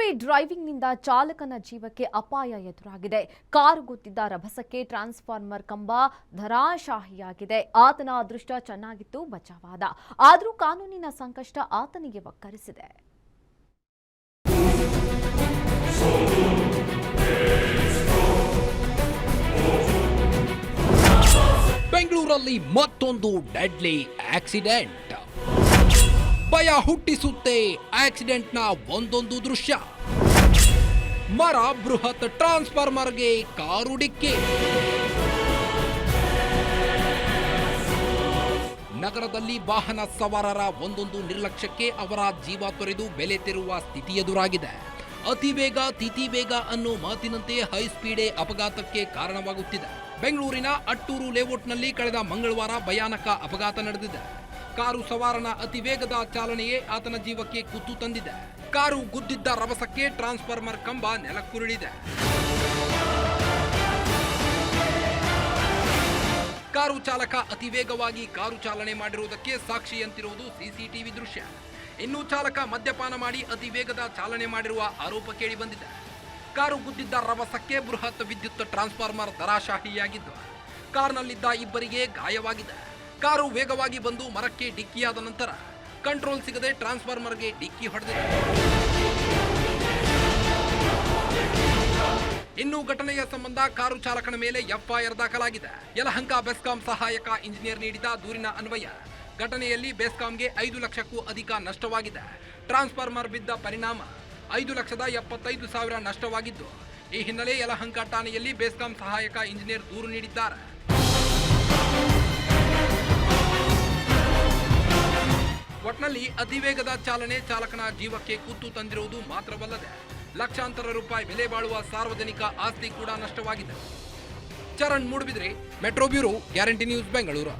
Speed ಡ್ರೈವಿಂಗ್ನಿಂದ ಚಾಲಕನ ಜೀವಕ್ಕೆ ಅಪಾಯ ಎದುರಾಗಿದೆ. ಕಾರು ಗೊತ್ತಿದ್ದ ರಭಸಕ್ಕೆ ಟ್ರಾನ್ಸ್ಫಾರ್ಮರ್ ಕಂಬ ಧರಾಶಾಹಿಯಾಗಿದೆ. ಆತನ ಅದೃಷ್ಟ ಚೆನ್ನಾಗಿತ್ತು, ಬಚಾವಾದ. ಆದರೂ ಕಾನೂನಿನ ಸಂಕಷ್ಟ ಆತನಿಗೆ ಒಕ್ಕರಿಸಿದೆ ಬೆಂಗಳೂರಲ್ಲಿ ಮತ್ತೊಂದು ಡೆಡ್ಲಿ ಆಕ್ಸಿಡೆಂಟ್. ಭಯ ಹುಟ್ಟಿಸುತ್ತೆ ಆಕ್ಸಿಡೆಂಟ್ನ ಒಂದೊಂದು ದೃಶ್ಯ. ಮರ ಬೃಹತ್ ಟ್ರಾನ್ಸ್ಫಾರ್ಮರ್ಗೆ ಕಾರು ಡಿಕ್ಕಿ. ನಗರದಲ್ಲಿ ವಾಹನ ಸವಾರರ ಒಂದೊಂದು ನಿರ್ಲಕ್ಷ್ಯಕ್ಕೆ ಅವರ ಜೀವ ತೊರೆದು ಬೆಲೆ ತೆರುವ ಸ್ಥಿತಿ ಎದುರಾಗಿದೆ. ಅತಿ ಬೇಗ ತಿಥಿ ಬೇಗ ಅನ್ನೋ ಮಾತಿನಂತೆ ಹೈ ಸ್ಪೀಡೇ ಅಪಘಾತಕ್ಕೆ ಕಾರಣವಾಗುತ್ತಿದೆ. ಬೆಂಗಳೂರಿನ ಅಟ್ಟೂರು ಲೇಔಟ್ನಲ್ಲಿ ಕಳೆದ ಮಂಗಳವಾರ ಭಯಾನಕ ಅಪಘಾತ ನಡೆದಿದೆ. ಕಾರು ಸವಾರನ ಅತಿ ವೇಗದ ಚಾಲನೆಯೇ ಆತನ ಜೀವಕ್ಕೆ ಕುತ್ತು ತಂದಿದೆ. ಕಾರು ಗುದ್ದಿದ್ದ ರಭಸಕ್ಕೆ ಟ್ರಾನ್ಸ್ಫಾರ್ಮರ್ ಕಂಬ ನೆಲಕ್ಕುರುಳಿದೆ. ಕಾರು ಚಾಲಕ ಅತಿ ವೇಗವಾಗಿ ಕಾರು ಚಾಲನೆ ಮಾಡಿರುವುದಕ್ಕೆ ಸಾಕ್ಷಿಯಂತಿರುವುದು ಸಿಸಿಟಿವಿ ದೃಶ್ಯ. ಇನ್ನು ಚಾಲಕ ಮದ್ಯಪಾನ ಮಾಡಿ ಅತಿ ವೇಗದ ಚಾಲನೆ ಮಾಡಿರುವ ಆರೋಪ ಕೇಳಿ ಬಂದಿದೆ ಕಾರು ಗುದ್ದಿದ್ದ ರಭಸಕ್ಕೆ ಬೃಹತ್ ವಿದ್ಯುತ್ ಟ್ರಾನ್ಸ್ಫಾರ್ಮರ್ ತರಾಶಾಹಿಯಾಗಿದ್ದು ಕಾರ್ನಲ್ಲಿದ್ದ ಇಬ್ಬರಿಗೆ ಗಾಯವಾಗಿದೆ. ಕಾರು ವೇಗವಾಗಿ ಬಂದು ಮರಕ್ಕೆ ಡಿಕ್ಕಿಯಾದ ನಂತರ ಕಂಟ್ರೋಲ್ ಸಿಗದೆ ಟ್ರಾನ್ಸ್ಫಾರ್ಮರ್ಗೆ ಡಿಕ್ಕಿ ಹೊಡೆದಿದೆ. ಇನ್ನು ಘಟನೆಯ ಸಂಬಂಧ ಕಾರು ಚಾಲಕನ ಮೇಲೆ ಎಫ್ಐಆರ್ ದಾಖಲಾಗಿದೆ. ಯಲಹಂಕ ಬೆಸ್ಕಾಂ ಸಹಾಯಕ ಇಂಜಿನಿಯರ್ ನೀಡಿದ ದೂರಿನ ಅನ್ವಯ. ಘಟನೆಯಲ್ಲಿ ಬೆಸ್ಕಾಂಗೆ ಐದು ಲಕ್ಷಕ್ಕೂ ಅಧಿಕ ನಷ್ಟವಾಗಿದೆ. ಟ್ರಾನ್ಸ್ಫಾರ್ಮರ್ ಬಿದ್ದ ಪರಿಣಾಮ ಐದು ಲಕ್ಷದ ಎಪ್ಪತ್ತೈದು ಸಾವಿರ ನಷ್ಟವಾಗಿದ್ದು, ಈ ಹಿನ್ನೆಲೆ ಯಲಹಂಕ ಠಾಣೆಯಲ್ಲಿ ಬೆಸ್ಕಾಂ ಸಹಾಯಕ ಇಂಜಿನಿಯರ್ ದೂರು ನೀಡಿದ್ದಾರೆ. ಒಟ್ನಲ್ಲಿ ಅತಿವೇಗದ ಚಾಲನೆ ಚಾಲಕನ ಜೀವಕ್ಕೆ ಕುತ್ತು ತಂದಿರುವುದು ಮಾತ್ರವಲ್ಲದೆ ಲಕ್ಷಾಂತರ ರೂಪಾಯಿ ಬೆಲೆ ಬಾಳುವ ಸಾರ್ವಜನಿಕ ಆಸ್ತಿ ಕೂಡ ನಷ್ಟವಾಗಿದೆ. Charan Moodbidri, metro bureau, guarantee news, Bengaluru.